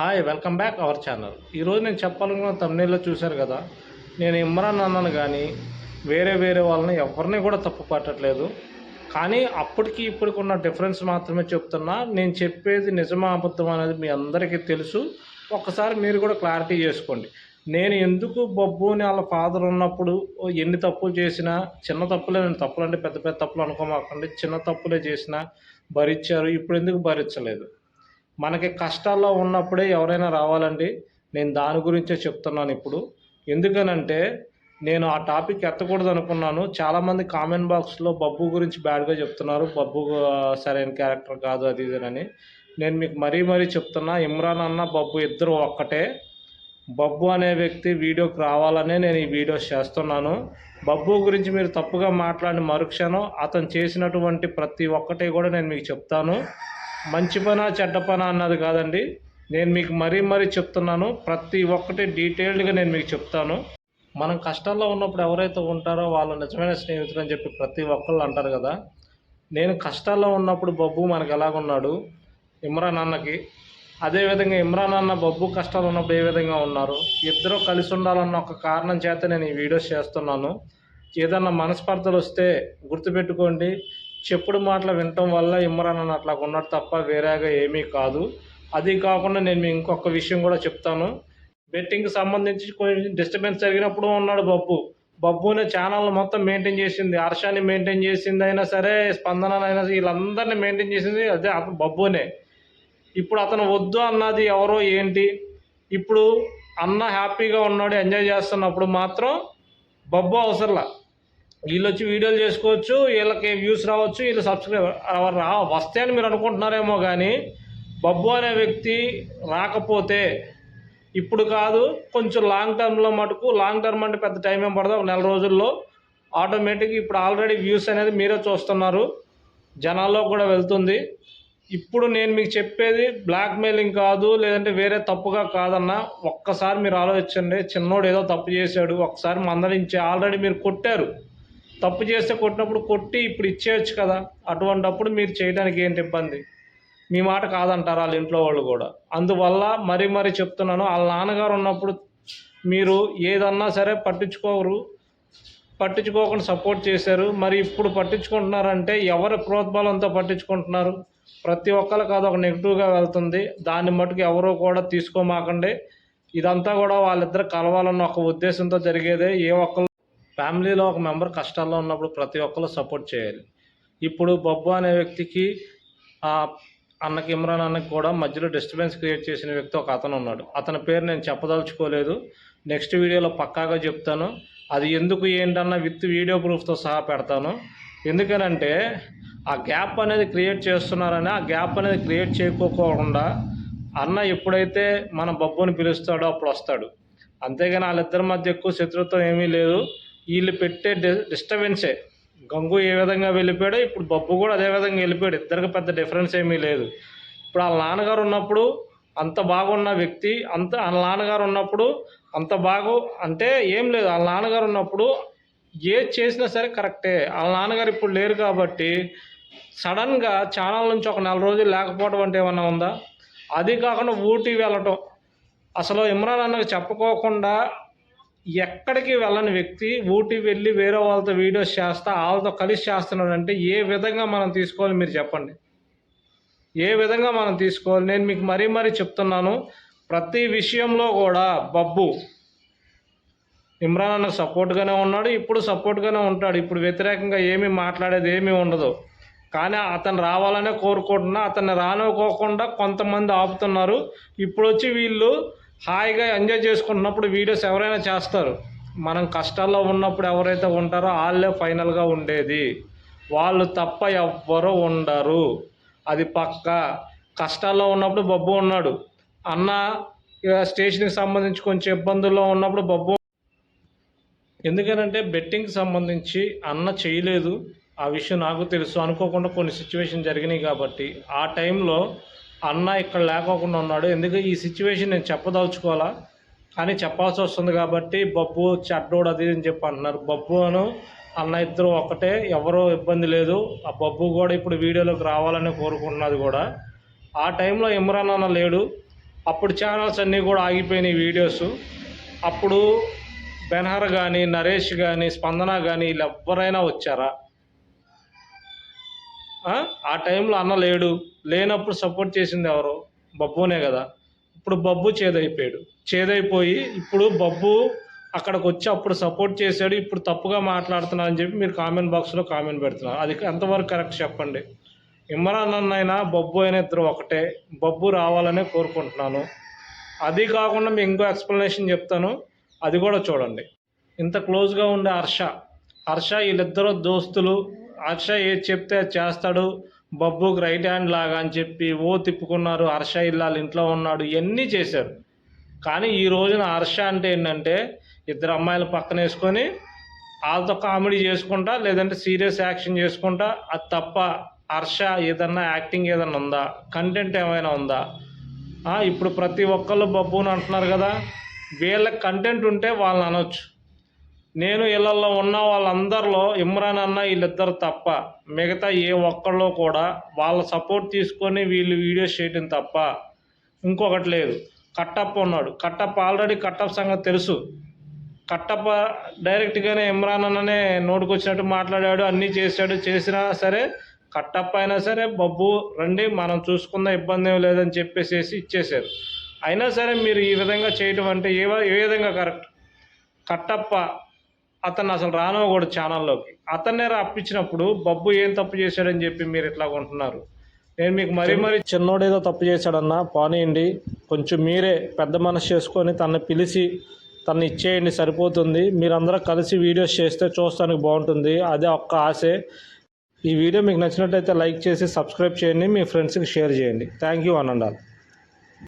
Hi welcome back our channel. ఈరోజు నేను చెప్పాలనుకున్న తమిళలో చూశారు కదా నేను ఇమ్రాన్ అన్నాను కానీ వేరే వేరే వాళ్ళని ఎవరిని కూడా తప్పు పట్టట్లేదు. కానీ అప్పటికి ఇప్పటికి ఉన్న డిఫరెన్స్ మాత్రమే చెప్తున్నా నేను చెప్పేది నిజమా అబద్ధం అనేది మీ అందరికీ తెలుసు. ఒక్కసారి మీరు కూడా క్లారిటీ చేసుకోండి. నేను ఎందుకు బొబ్బు అని వాళ్ళ ఫాదర్ ఉన్నప్పుడు ఎన్ని తప్పులు చేసినా చిన్న తప్పులే నేను తప్పులు అంటే పెద్ద పెద్ద తప్పులు అనుకోమాకండి చిన్న తప్పులే చేసినా భరించారు ఇప్పుడు ఎందుకు భరించలేదు? మనకి కష్టాల్లో ఉన్నప్పుడే ఎవరైనా రావాలండి నేను దాని గురించే చెప్తున్నాను ఇప్పుడు. ఎందుకనంటే నేను ఆ టాపిక్ ఎత్తకూడదు అనుకున్నాను చాలామంది కామెంట్ బాక్స్లో బబ్బు గురించి బ్యాడ్గా చెప్తున్నారు. బబ్బు సరైన క్యారెక్టర్ కాదు అది ఇది అని. నేను మీకు మరీ మరీ చెప్తున్నా ఇమ్రాన్ అన్న బబ్బు ఇద్దరు ఒక్కటే. బబ్బు అనే వ్యక్తి వీడియోకి రావాలనే నేను ఈ వీడియోస్ చేస్తున్నాను. బబ్బు గురించి మీరు తప్పుగా మాట్లాడిన మరుక్షణం అతను చేసినటువంటి ప్రతి ఒక్కటి కూడా నేను మీకు చెప్తాను. మంచి పనా చెడ్డ పనా అన్నది కాదండి. నేను మీకు మరీ మరీ చెప్తున్నాను. ప్రతి ఒక్కటి డీటెయిల్డ్గా నేను మీకు చెప్తాను. మనం కష్టాల్లో ఉన్నప్పుడు ఎవరైతే ఉంటారో వాళ్ళు నిజమైన స్నేహితులు అని చెప్పి ప్రతి ఒక్కళ్ళు అంటారు కదా. నేను కష్టాల్లో ఉన్నప్పుడు బబ్బు మనకు ఎలాగున్నాడు? ఇమ్రాన్ అన్నకి. అదేవిధంగా ఇమ్రాన్ అన్న బబ్బు కష్టాలు ఉన్నప్పుడు ఏ విధంగా ఉన్నారు? ఇద్దరు కలిసి ఉండాలన్న ఒక కారణం చేత నేను ఈ వీడియోస్ చేస్తున్నాను. ఏదన్నా మనస్పర్ధలు వస్తే గుర్తుపెట్టుకోండి. చెప్పుడు మాటలు వినటం వల్ల ఇమ్రాన్ అట్లా ఉన్నాడు తప్ప వేరేగా ఏమీ కాదు. అది కాకుండా నేను ఇంకొక విషయం కూడా చెప్తాను. బెట్టింగ్కి సంబంధించి కొంచెం డిస్టర్బెన్స్ జరిగినప్పుడు ఉన్నాడు బబ్బు. బబ్బునే ఛానల్ మొత్తం మెయింటైన్ చేసింది. హర్షాన్ని మెయింటైన్ చేసింది అయినా సరే స్పందన అయినా వీళ్ళందరినీ మెయింటైన్ చేసింది అదే అతను బబ్బునే. ఇప్పుడు అతను వద్దు అన్నది ఎవరో ఏంటి? ఇప్పుడు అన్న హ్యాపీగా ఉన్నాడు ఎంజాయ్ చేస్తున్నప్పుడు మాత్రం బబ్బు అవసరంలా. వీళ్ళు వచ్చి వీడియోలు చేసుకోవచ్చు వీళ్ళకి వ్యూస్ రావచ్చు వీళ్ళు సబ్స్క్రైబర్ రా వస్తే అని మీరు అనుకుంటున్నారేమో కానీ బబ్బు అనే వ్యక్తి రాకపోతే ఇప్పుడు కాదు కొంచెం లాంగ్ టర్మ్లో మటుకు లాంగ్ టర్మ్ అంటే పెద్ద టైం ఏం పడదు ఒక నెల రోజుల్లో ఆటోమేటిక్ ఇప్పుడు ఆల్రెడీ వ్యూస్ అనేది మీరే చూస్తున్నారు జనాల్లో కూడా వెళ్తుంది. ఇప్పుడు నేను మీకు చెప్పేది బ్లాక్మెయిలింగ్ కాదు లేదంటే వేరే తప్పుగా కాదన్న ఒక్కసారి మీరు ఆలోచించండి చిన్నోడు ఏదో తప్పు చేశాడు ఒక్కసారి మందలించి ఆల్రెడీ మీరు కొట్టారు. తప్పు చేస్తే కొట్టినప్పుడు కొట్టి ఇప్పుడు ఇచ్చేయచ్చు కదా. అటువంటప్పుడు మీరు చేయడానికి ఏంటి ఇబ్బంది? మీ మాట కాదంటారు వాళ్ళ ఇంట్లో వాళ్ళు కూడా. అందువల్ల మరీ మరీ చెప్తున్నాను వాళ్ళ నాన్నగారు ఉన్నప్పుడు మీరు ఏదన్నా సరే పట్టించుకోరు పట్టించుకోకుండా సపోర్ట్ చేశారు. మరి ఇప్పుడు పట్టించుకుంటున్నారంటే ఎవరి ప్రోద్బలంతో పట్టించుకుంటున్నారు? ప్రతి ఒక్కరు కాదు ఒక నెగిటివ్గా వెళ్తుంది. దాన్ని మటుకు ఎవరో కూడా తీసుకోమాకండి. ఇదంతా కూడా వాళ్ళిద్దరు కలవాలన్న ఒక ఉద్దేశంతో జరిగేదే. ఏ ఒక్కరు ఫ్యామిలీలో ఒక మెంబర్ కష్టాల్లో ఉన్నప్పుడు ప్రతి ఒక్కరు సపోర్ట్ చేయాలి. ఇప్పుడు బొబ్బు అనే వ్యక్తికి ఆ అన్నకి ఇమ్రాన్ అన్నకి కూడా మధ్యలో డిస్టర్బెన్స్ క్రియేట్ చేసిన వ్యక్తి ఒక అతను ఉన్నాడు. అతని పేరు నేను చెప్పదలుచుకోలేదు. నెక్స్ట్ వీడియోలో పక్కాగా చెప్తాను. అది ఎందుకు ఏంటన్న విత్ వీడియో ప్రూఫ్తో సహా పెడతాను. ఎందుకనంటే ఆ గ్యాప్ అనేది క్రియేట్ చేస్తున్నారని ఆ గ్యాప్ అనేది క్రియేట్ చేయకోకుండా అన్న ఎప్పుడైతే మన బబ్బుని పిలుస్తాడో అప్పుడు వస్తాడు. అంతేగాని వాళ్ళిద్దరి మధ్య ఎక్కువ శత్రుత్వం ఏమీ లేదు. వీళ్ళు పెట్టే డి డిస్టర్బెన్సే గంగు ఏ విధంగా వెళ్ళిపోయాడో ఇప్పుడు బబ్బు కూడా అదే విధంగా వెళ్ళిపోయాడు. ఇద్దరికి పెద్ద డిఫరెన్స్ ఏమీ లేదు. ఇప్పుడు వాళ్ళ నాన్నగారు ఉన్నప్పుడు అంత బాగున్న వ్యక్తి అంత వాళ్ళ నాన్నగారు ఉన్నప్పుడు అంత బాగు అంటే ఏం లేదు. వాళ్ళ నాన్నగారు ఉన్నప్పుడు ఏది చేసినా సరే కరెక్టే. వాళ్ళ నాన్నగారు ఇప్పుడు లేరు కాబట్టి సడన్గా ఛానల్ నుంచి ఒక నెల రోజులు లేకపోవడం అంటే ఏమన్నా ఉందా? అది కాకుండా ఊటీ వెళ్ళటం. అసలు ఇమ్రాన్ అన్నకు చెప్పుకోకుండా ఎక్కడికి వెళ్ళని వ్యక్తి ఊటీ వెళ్ళి వేరే వాళ్ళతో వీడియోస్ చేస్తా వాళ్ళతో కలిసి చేస్తున్నాడంటే ఏ విధంగా మనం తీసుకోవాలి మీరు చెప్పండి. ఏ విధంగా మనం తీసుకోవాలి? నేను మీకు మరీ మరీ చెప్తున్నాను. ప్రతి విషయంలో కూడా బబ్బు ఇమ్రాన్ అన్న సపోర్ట్గానే ఉన్నాడు ఇప్పుడు సపోర్ట్గానే ఉంటాడు. ఇప్పుడు వ్యతిరేకంగా ఏమీ మాట్లాడేది ఏమీ ఉండదు. కానీ అతను రావాలనే కోరుకుంటున్నా అతన్ని రానివ్వకోకుండా కొంతమంది ఆపుతున్నారు. ఇప్పుడు వచ్చి వీళ్ళు హాయిగా ఎంజాయ్ చేసుకుంటున్నప్పుడు వీడియోస్ ఎవరైనా చేస్తారు. మనం కష్టాల్లో ఉన్నప్పుడు ఎవరైతే ఉంటారో వాళ్ళే ఫైనల్గా ఉండేది. వాళ్ళు తప్ప ఎవ్వరూ ఉండరు. అది పక్క. కష్టాల్లో ఉన్నప్పుడు బొబ్బు ఉన్నాడు. అన్న స్టేషన్కి సంబంధించి కొంచెం ఇబ్బందుల్లో ఉన్నప్పుడు బొబ్బు ఎందుకనంటే బెట్టింగ్కి సంబంధించి అన్న చేయలేదు. ఆ విషయం నాకు తెలుసు. అనుకోకుండా కొన్ని సిచ్యువేషన్ జరిగినాయి కాబట్టి ఆ టైంలో అన్న ఇక్కడ లేకోకుండా ఉన్నాడు. ఎందుకు ఈ సిచ్యువేషన్ నేను చెప్పదలుచుకోవాలా? కానీ చెప్పాల్సి వస్తుంది కాబట్టి బబ్బు చెడ్డోడు అది అని చెప్పి అంటున్నారు. బబ్బు అను అన్న ఇద్దరు ఒకటే ఎవరో ఇబ్బంది లేదు. ఆ బబ్బు కూడా ఇప్పుడు వీడియోలోకి రావాలని కోరుకుంటున్నది కూడా. ఆ టైంలో ఇమ్రాన్ అన్న లేడు. అప్పుడు ఛానల్స్ అన్నీ కూడా ఆగిపోయినాయి వీడియోస్. అప్పుడు బెనహర్ కానీ నరేష్ కానీ స్పందన కానీ వీళ్ళు ఎవరైనా వచ్చారా? ఆ? టైంలో అన్న లేడు. లేనప్పుడు సపోర్ట్ చేసింది ఎవరు? బబ్బునే కదా. ఇప్పుడు బబ్బు చేదైపోయాడు. చేదైపోయి ఇప్పుడు బబ్బు అక్కడికి వచ్చి అప్పుడు సపోర్ట్ చేశాడు. ఇప్పుడు తప్పుగా మాట్లాడుతున్నా అని చెప్పి మీరు కామెంట్ బాక్స్లో కామెంట్ పెడుతున్నారు. అది ఎంతవరకు కరెక్ట్ చెప్పండి. ఇమ్రాన్ అన్న అయినా బబ్బు అయినా ఇద్దరు ఒకటే. బబ్బు రావాలనే కోరుకుంటున్నాను. అది కాకుండా మీకు ఇంకో ఎక్స్ప్లెనేషన్ చెప్తాను. అది కూడా చూడండి. ఇంత క్లోజ్గా ఉండే హర్ష. హర్ష వీళ్ళిద్దరూ దోస్తులు. హర్ష ఏది చెప్తే అది చేస్తాడు. బబ్బుకి రైట్ హ్యాండ్ లాగా అని చెప్పి ఓ తిప్పుకున్నారు. హర్ష ఇల్లాలు ఇంట్లో ఉన్నాడు. ఇవన్నీ చేశారు. కానీ ఈ రోజున హర్ష అంటే ఏంటంటే ఇద్దరు అమ్మాయిలు పక్కన వేసుకొని వాళ్ళతో కామెడీ చేసుకుంటా లేదంటే సీరియస్ యాక్షన్ చేసుకుంటా. అది తప్ప హర్ష ఏదన్నా యాక్టింగ్ ఏదన్నా ఉందా? కంటెంట్ ఏమైనా ఉందా? ఇప్పుడు ప్రతి ఒక్కళ్ళు బబ్బుని అంటున్నారు కదా. వీళ్ళకి కంటెంట్ ఉంటే వాళ్ళని అనొచ్చు. నేను ఇళ్ళల్లో ఉన్న వాళ్ళందరిలో ఇమ్రాన్ అన్న వీళ్ళిద్దరు తప్ప మిగతా ఏ ఒక్కళ్ళు కూడా వాళ్ళ సపోర్ట్ తీసుకొని వీళ్ళు వీడియోస్ చేయడం తప్ప ఇంకొకటి లేదు. కట్టప్ప ఉన్నాడు. కట్టప్ప ఆల్రెడీ కట్టప్ప సంగతి తెలుసు. కట్టప్ప డైరెక్ట్గానే ఇమ్రాన్ అన్ననే నోటుకొచ్చినట్టు మాట్లాడాడు అన్నీ చేశాడు. చేసినా సరే కట్టప్ప అయినా సరే బబ్బు రండి మనం చూసుకున్న ఇబ్బంది ఏం లేదని చెప్పేసేసి ఇచ్చేశారు. అయినా సరే మీరు ఈ విధంగా చేయటం అంటే ఏ ఏ విధంగా కరెక్ట్? కట్టప్ప అతను అసలు రానివ్వకూడదు ఛానల్లోకి. అతన్నే రప్పించినప్పుడు బబ్బు ఏం తప్పు చేశాడని చెప్పి మీరు ఇట్లా కొంటున్నారు నేను మీకు మరీ మరీ చిన్నోడేదో తప్పు చేశాడన్నా పోనీయండి. కొంచెం మీరే పెద్ద మనసు చేసుకొని తనని పిలిచి తను ఇచ్చేయండి సరిపోతుంది. మీరందరూ కలిసి వీడియోస్ చేస్తే చూస్తానికి బాగుంటుంది. అదే ఒక్క ఆశే. ఈ వీడియో మీకు నచ్చినట్టయితే లైక్ చేసి సబ్స్క్రైబ్ చేయండి. మీ ఫ్రెండ్స్కి షేర్ చేయండి. Thank you అనండాలి.